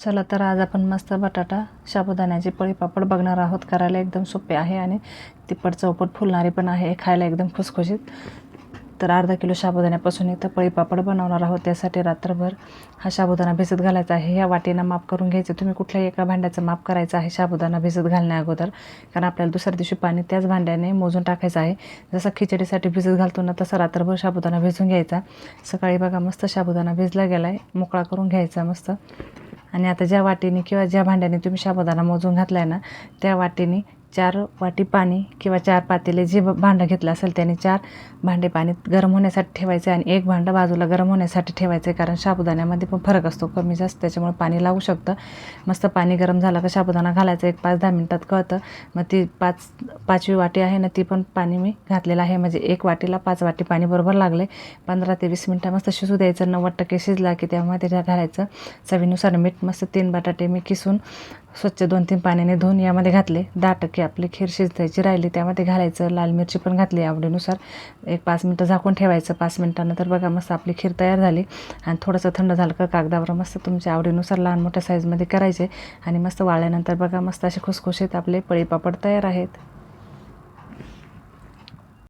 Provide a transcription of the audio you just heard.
चला तर आज आपण मस्त बटाटा साबुदाण्याचे पळी पापड बघणार आहोत. करायला एकदम सोपे आहे आणि तिप्पट चौपट फुलणारे पण आहे. खायला एकदम खुसखुशीत. तर अर्धा किलो साबुदाण्यापासून इथं पळी पापड बनवणार आहोत. त्यासाठी रात्रभर हा साबुदाणा भिजत घालायचा आहे. ह्या वाटीनं माप करून घ्यायचं. तुम्ही कुठल्याही एका भांड्याचं माप करायचं आहे साबुदाणा भिजत घालण्या अगोदर. कारण आपल्याला दुसऱ्या दिवशी पाणी त्याच भांड्याने मोजून टाकायचं आहे. जसं खिचडीसाठी भिजत घालतो ना तसं रात्रभर साबुदाणा भिजून घ्यायचा. सकाळी बघा मस्त साबुदाणा भिजला गेला आहे मोकळा करून घ्यायचा मस्त. आणि आता ज्या वाटीने किंवा ज्या भांड्याने तुम्ही साबुदाणा मोजून घातला आहे ना त्या वाटीने चार वाटी पाणी किंवा चार पातेले जे भांडं घेतलं असेल त्याने चार भांडे पाणी गरम होण्यासाठी ठेवायचे आणि एक भांडं बाजूला गरम होण्यासाठी ठेवायचं आहे कारण साबुदाण्यामध्ये पण फरक असतो कमी जास्त त्याच्यामुळे पाणी लागू शकतं. मस्त पाणी गरम झालं का साबुदाणा घालायचं एक पाच दहा मिनटात कळतं. मग ती पाच पाचवी वाटी आहे ना ती पण पाणी मी घातलेलं आहे. म्हणजे एक वाटीला पाच वाटी पाणी बरोबर लागले. पंधरा ते वीस मिनटं मस्त शिजू द्यायचं. नव्वद टक्के शिजला की त्यामध्ये त्या घालायचं. चवीनुसार मीठ मस्त तीन बटाटे मी किसून स्वच्छ दोन तीन पाण्याने धुवून यामध्ये घातले. दहा टक्के आपली खीर शिजवायची राहिली. त्यामध्ये घालायचं लाल मिरची पण घातली आवडीनुसार. एक पाच मिनटं झाकून ठेवायचं. पाच मिनटानंतर बघा मस्त आपली खीर तयार झाली. आणि थोडंसं थंड झालं का कागदावर मस्त तुमच्या आवडीनुसार लहान मोठ्या साईजमध्ये करायचे. आणि मस्त वाळल्यानंतर बघा मस्त असे खुसखुशीत आपले पळीपापड तयार आहेत.